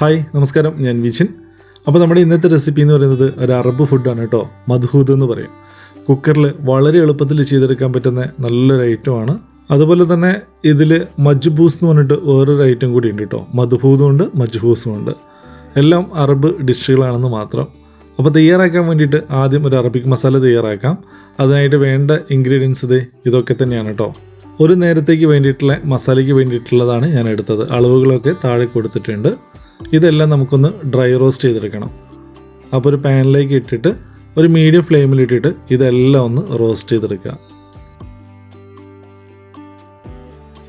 Hi നമസ്കാരം. ഞാൻ വിജിൻ. അപ്പോൾ നമ്മുടെ ഇന്നത്തെ റെസിപ്പി എന്ന് പറയുന്നത് ഒരു അറബ് ഫുഡാണ് കേട്ടോ. മധുഹൂദ് എന്ന് പറയും. കുക്കറിൽ വളരെ എളുപ്പത്തിൽ ചെയ്തെടുക്കാൻ പറ്റുന്ന നല്ലൊരു ഐറ്റമാണ് അതുപോലെ തന്നെ ഇതിൽ മജ്ബൂസ് എന്ന് പറഞ്ഞിട്ട് വേറൊരു ഐറ്റം കൂടി ഉണ്ട് കേട്ടോ. മധുഹൂദും ഉണ്ട് മജ്ബൂസും ഉണ്ട്. എല്ലാം അറബ് ഡിഷുകളാണെന്ന് മാത്രം. അപ്പോൾ തയ്യാറാക്കാൻ വേണ്ടിയിട്ട് ആദ്യം ഒരു അറബിക് മസാല തയ്യാറാക്കാം. അതിനായിട്ട് വേണ്ട ഇൻഗ്രീഡിയൻസ് ഇത് ഇതൊക്കെ തന്നെയാണ് കേട്ടോ. ഒരു നേരത്തേക്ക് വേണ്ടിയിട്ടുള്ള മസാലയ്ക്ക് വേണ്ടിയിട്ടുള്ളതാണ് ഞാൻ എടുത്തത്. അളവുകളൊക്കെ താഴെ കൊടുത്തിട്ടുണ്ട്. ഇതെല്ലാം നമുക്കൊന്ന് ഡ്രൈ റോസ്റ്റ് ചെയ്തെടുക്കണം. അപ്പോൾ ഒരു പാനിലേക്ക് ഇട്ടിട്ട് ഒരു മീഡിയം ഫ്ലെയിമിൽ ഇട്ടിട്ട് ഇതെല്ലാം ഒന്ന് റോസ്റ്റ് ചെയ്തെടുക്കുക.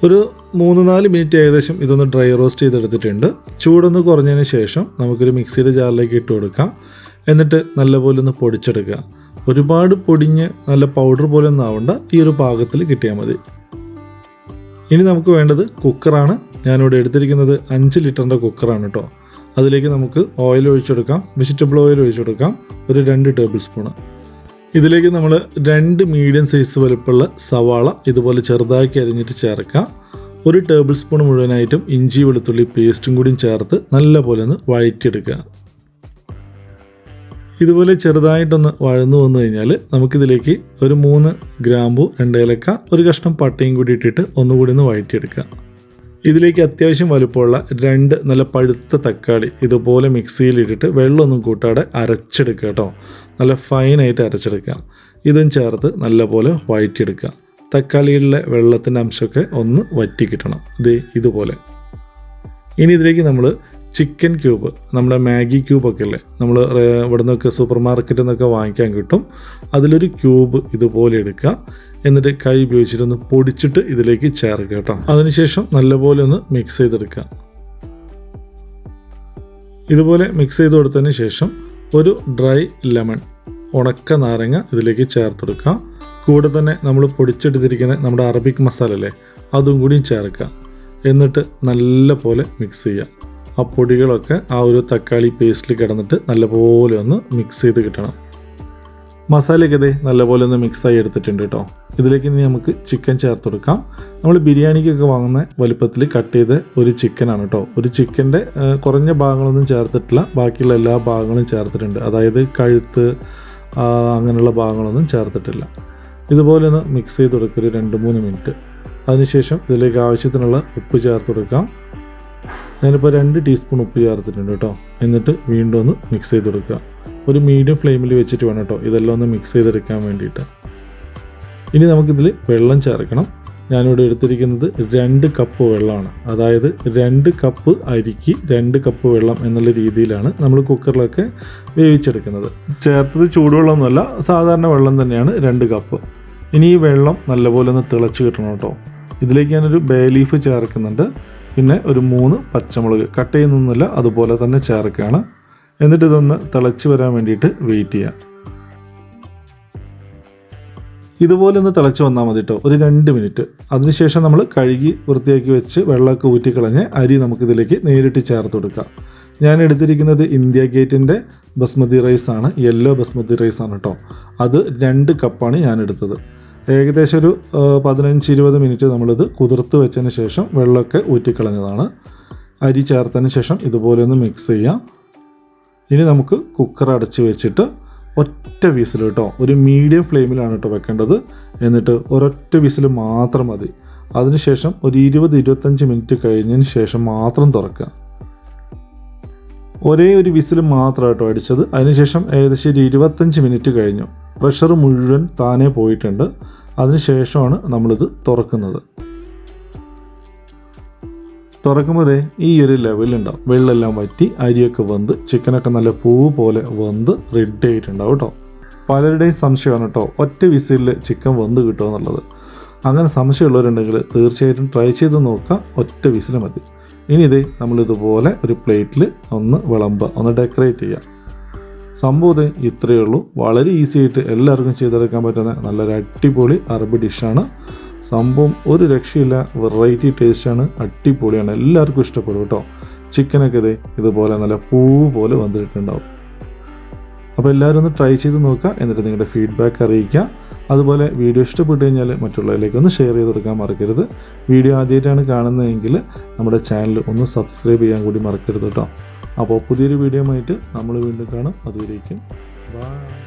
ഒരു മൂന്ന് നാല് മിനിറ്റ് ഏകദേശം ഇതൊന്ന് ഡ്രൈ റോസ്റ്റ് ചെയ്തെടുത്തിട്ടുണ്ട്. ചൂടൊന്ന് കുറഞ്ഞതിന് ശേഷം നമുക്കൊരു മിക്സിയുടെ ജാറിലേക്ക് ഇട്ട് കൊടുക്കാം. എന്നിട്ട് നല്ലപോലെ ഒന്ന് പൊടിച്ചെടുക്കുക. ഒരുപാട് പൊടിഞ്ഞ് നല്ല പൗഡർ പോലെ ഒന്നും ഈ ഒരു പാകത്തിൽ കിട്ടിയാൽ മതി. ഇനി നമുക്ക് വേണ്ടത് കുക്കറാണ്. ഞാനിവിടെ എടുത്തിരിക്കുന്നത് അഞ്ച് ലിറ്ററിന്റെ കുക്കറാണ് കേട്ടോ. അതിലേക്ക് നമുക്ക് ഓയിൽ ഒഴിച്ചെടുക്കാം. വെജിറ്റബിൾ ഓയിൽ ഒഴിച്ചെടുക്കാം. ഒരു രണ്ട് ടേബിൾ സ്പൂണ് ഇതിലേക്ക് നമ്മൾ രണ്ട് മീഡിയം സൈസ് വലുപ്പമുള്ള സവാള ഇതുപോലെ ചെറുതാക്കി അരിഞ്ഞിട്ട് ചേർക്കാം. ഒരു ടേബിൾ സ്പൂൺ മുഴുവനായിട്ടും ഇഞ്ചി വെളുത്തുള്ളി പേസ്റ്റും കൂടിയും ചേർത്ത് നല്ല പോലെ ഒന്ന് വഴറ്റിയെടുക്കുക. ഇതുപോലെ ചെറുതായിട്ടൊന്ന് വഴന്നു വന്നു കഴിഞ്ഞാൽ നമുക്കിതിലേക്ക് ഒരു മൂന്ന് ഗ്രാമ്പു രണ്ട് ഏലക്ക ഒരു കഷ്ണം പട്ടയും കൂടി ഇട്ടിട്ട് ഒന്നുകൂടി ഒന്ന് വഴറ്റിയെടുക്കുക. ഇതിലേക്ക് അത്യാവശ്യം വലുപ്പമുള്ള രണ്ട് നല്ല പഴുത്ത തക്കാളി ഇതുപോലെ മിക്സിയിലിട്ടിട്ട് വെള്ളമൊന്നും കൂട്ടാതെ അരച്ചെടുക്കുക കേട്ടോ. നല്ല ഫൈനായിട്ട് അരച്ചെടുക്കാം ഇതും ചേർത്ത് നല്ലപോലെ വഴറ്റിയെടുക്കുക. തക്കാളിയിലെ വെള്ളത്തിന്റെ അംശമൊക്കെ ഒന്ന് വറ്റി കിട്ടണം ഇത് ഇതുപോലെ. ഇനി ഇതിലേക്ക് നമ്മൾ ചിക്കൻ ക്യൂബ് നമ്മുടെ മാഗി ക്യൂബൊക്കെ അല്ലേ നമ്മൾ ഇവിടെ നിന്നൊക്കെ സൂപ്പർ മാർക്കറ്റിൽ നിന്നൊക്കെ വാങ്ങിക്കാൻ കിട്ടും. അതിലൊരു ക്യൂബ് ഇതുപോലെ എടുക്കുക. എന്നിട്ട് കൈ ഉപയോഗിച്ചിട്ടൊന്ന് പൊടിച്ചിട്ട് ഇതിലേക്ക് ചേർക്കുക കേട്ടോ. അതിനുശേഷം നല്ലപോലെ ഒന്ന് മിക്സ് ചെയ്തെടുക്കുക. ഇതുപോലെ മിക്സ് ചെയ്ത് കൊടുത്തതിന് ശേഷം ഒരു ഡ്രൈ ലെമൺ ഉണക്ക നാരങ്ങ ഇതിലേക്ക് ചേർത്തെടുക്കുക കൂടെ തന്നെ നമ്മൾ പൊടിച്ചെടുത്തിരിക്കുന്ന നമ്മുടെ അറബിക് മസാല അല്ലേ അതും കൂടി ചേർക്കുക. എന്നിട്ട് നല്ല പോലെ മിക്സ് ചെയ്യുക. ആ പൊടികളൊക്കെ ആ ഒരു തക്കാളി പേസ്റ്റിൽ കിടന്നിട്ട് നല്ലപോലെ ഒന്ന് മിക്സ് ചെയ്ത് കിട്ടണം. മസാലയൊക്കെ ഇതേ നല്ലപോലെ ഒന്ന് മിക്സായി എടുത്തിട്ടുണ്ട് കേട്ടോ ഇതിലേക്ക് ഇനി നമുക്ക് ചിക്കൻ ചേർത്ത് കൊടുക്കാം. നമ്മൾ ബിരിയാണിക്കൊക്കെ വാങ്ങുന്ന വലുപ്പത്തിൽ കട്ട് ചെയ്ത ഒരു ചിക്കനാണ് കേട്ടോ ഒരു ചിക്കന്റെ കുറഞ്ഞ ഭാഗങ്ങളൊന്നും ചേർത്തിട്ടില്ല. ബാക്കിയുള്ള എല്ലാ ഭാഗങ്ങളും ചേർത്തിട്ടുണ്ട്. അതായത് കഴുത്ത് അങ്ങനെയുള്ള ഭാഗങ്ങളൊന്നും ചേർത്തിട്ടില്ല. ഇതുപോലെ ഒന്ന് മിക്സ് ചെയ്ത് കൊടുക്കുക ഒരു രണ്ട് മൂന്ന് മിനിറ്റ് അതിനുശേഷം ഇതിലേക്ക് ആവശ്യത്തിനുള്ള ഉപ്പ് ചേർത്ത് കൊടുക്കാം. ഞാനിപ്പോൾ രണ്ട് ടീസ്പൂൺ ഉപ്പ് ചേർത്തിട്ടുണ്ട് കേട്ടോ. എന്നിട്ട് വീണ്ടും ഒന്ന് മിക്സ് ചെയ്ത് കൊടുക്കുക ഒരു മീഡിയം ഫ്ലെയിമിൽ വെച്ചിട്ട് വേണം കേട്ടോ. ഇതെല്ലാം ഒന്ന് മിക്സ് ചെയ്തെടുക്കാൻ വേണ്ടിയിട്ട്. ഇനി നമുക്കിതിൽ വെള്ളം ചേർക്കണം. ഞാനിവിടെ എടുത്തിരിക്കുന്നത് രണ്ട് കപ്പ് വെള്ളമാണ്. അതായത് രണ്ട് കപ്പ് അരിക്ക് രണ്ട് കപ്പ് വെള്ളം എന്നുള്ള രീതിയിലാണ് നമ്മൾ കുക്കറിലൊക്കെ വേവിച്ചെടുക്കുന്നത്. ചേർത്തത് ചൂടുവെള്ളമൊന്നുമല്ല സാധാരണ വെള്ളം തന്നെയാണ് രണ്ട് കപ്പ് ഇനി ഈ വെള്ളം നല്ലപോലെ ഒന്ന് തിളച്ച് കിട്ടണം കേട്ടോ. ഇതിലേക്ക് ഞാനൊരു ബേ ലീഫ് ചേർക്കുന്നുണ്ട്. പിന്നെ ഒരു മൂന്ന് പച്ചമുളക്. കട്ട് ചെയ്യുന്നൊന്നുമില്ല അതുപോലെ തന്നെ ചേർക്കുകയാണ്. എന്നിട്ട് ഇതൊന്ന് തിളച്ച് വരാൻ വേണ്ടിയിട്ട് വെയിറ്റ് ചെയ്യാം. ഇതുപോലെ ഒന്ന് തിളച്ച് വന്നാൽ മതി കേട്ടോ ഒരു രണ്ട് മിനിറ്റ് അതിനുശേഷം നമ്മൾ കഴുകി വൃത്തിയാക്കി വെച്ച് വെള്ളമൊക്കെ ഊറ്റിക്കളഞ്ഞ് അരി നമുക്കിതിലേക്ക് നേരിട്ട് ചേർത്ത് കൊടുക്കാം. ഞാൻ എടുത്തിരിക്കുന്നത് ഇന്ത്യ ഗേറ്റിന്റെ ബസ്മതി റൈസാണ് യെല്ലോ ബസ്മതി റൈസാണ് കേട്ടോ അത് രണ്ട് കപ്പാണ് ഞാൻ എടുത്തത്. ഏകദേശം ഒരു പതിനഞ്ച് ഇരുപത് മിനിറ്റ് നമ്മളിത് കുതിർത്ത് വെച്ചതിന് ശേഷം വെള്ളമൊക്കെ ഊറ്റിക്കളഞ്ഞതാണ്. അരി ചേർത്തതിന് ശേഷം ഇതുപോലെ ഒന്ന് മിക്സ് ചെയ്യാം. ഇനി നമുക്ക് കുക്കർ അടച്ച് വെച്ചിട്ട് ഒറ്റ വിസിൽ കേട്ടോ ഒരു മീഡിയം ഫ്ലെയിമിലാണ് കേട്ടോ വെക്കേണ്ടത്. എന്നിട്ട് ഒരൊറ്റ വിസിൽ മാത്രം മതി. അതിനുശേഷം ഒരു ഇരുപത് ഇരുപത്തഞ്ച് മിനിറ്റ് കഴിഞ്ഞതിന് ശേഷം മാത്രം തുറക്കുക. ഒരേ ഒരു വിസിൽ മാത്രം അടിച്ചത്. അതിനുശേഷം ഏകദേശം ഒരു ഇരുപത്തഞ്ച് മിനിറ്റ് കഴിഞ്ഞു. പ്രഷർ മുഴുവൻ താനെ പോയിട്ടുണ്ട്. അതിനുശേഷമാണ് നമ്മളിത് തുറക്കുന്നത്. തുറക്കുമ്പോഴേ ഈ ഒരു ലെവലുണ്ടാവും വെള്ളമെല്ലാം വറ്റി അരിയൊക്കെ വെന്ത് ചിക്കനൊക്കെ നല്ല പൂ പോലെ വെന്ത് റെഡി ആയിട്ടുണ്ടാവും കേട്ടോ പലരുടെയും സംശയമാണ് കേട്ടോ ഒറ്റ വിസിലിൽ ചിക്കൻ വെന്ത് കിട്ടുമോ എന്നുള്ളത്. അങ്ങനെ സംശയമുള്ളവരുണ്ടെങ്കിൽ തീർച്ചയായിട്ടും ട്രൈ ചെയ്ത് നോക്കുക. ഒറ്റ വിസിൽ മതി. ഇനി ഇതേ നമ്മളിതുപോലെ ഒരു പ്ലേറ്റിൽ ഒന്ന് വിളമ്പുക. ഒന്ന് ഡെക്കറേറ്റ് ചെയ്യുക. സംഭവം ഇത്രയേ ഉള്ളൂ. വളരെ ഈസി ആയിട്ട് എല്ലാവർക്കും ചെയ്തെടുക്കാൻ പറ്റുന്ന നല്ലൊരു അടിപൊളി അറബി ഡിഷാണ് സംഭവം ഒരു രക്ഷയില്ല വെറൈറ്റി ടേസ്റ്റാണ് അടിപൊളിയാണ്. എല്ലാവർക്കും ഇഷ്ടപ്പെടും കേട്ടോ. ചിക്കനൊക്കെ ഇതേ ഇതുപോലെ നല്ല പൂ പോലെ വന്നിട്ടുണ്ടാവും. അപ്പോൾ എല്ലാവരും ഒന്ന് ട്രൈ ചെയ്ത് നോക്കുക എന്നിട്ട് നിങ്ങളുടെ ഫീഡ്ബാക്ക് അറിയിക്കുക. അതുപോലെ വീഡിയോ ഇഷ്ടപ്പെട്ടു കഴിഞ്ഞാൽ മറ്റുള്ളവരിലേക്ക് ഒന്ന് ഷെയർ ചെയ്ത് കൊടുക്കാൻ മറക്കരുത്. വീഡിയോ ആദ്യമായിട്ടാണ് കാണുന്നതെങ്കിൽ നമ്മുടെ ചാനൽ ഒന്ന് സബ്സ്ക്രൈബ് ചെയ്യാൻ കൂടി മറക്കരുത് കേട്ടോ. അപ്പോൾ പുതിയൊരു വീഡിയോ ആയിട്ട് നമ്മൾ വീണ്ടും കാണാം. അതുവരേക്കും. ബൈ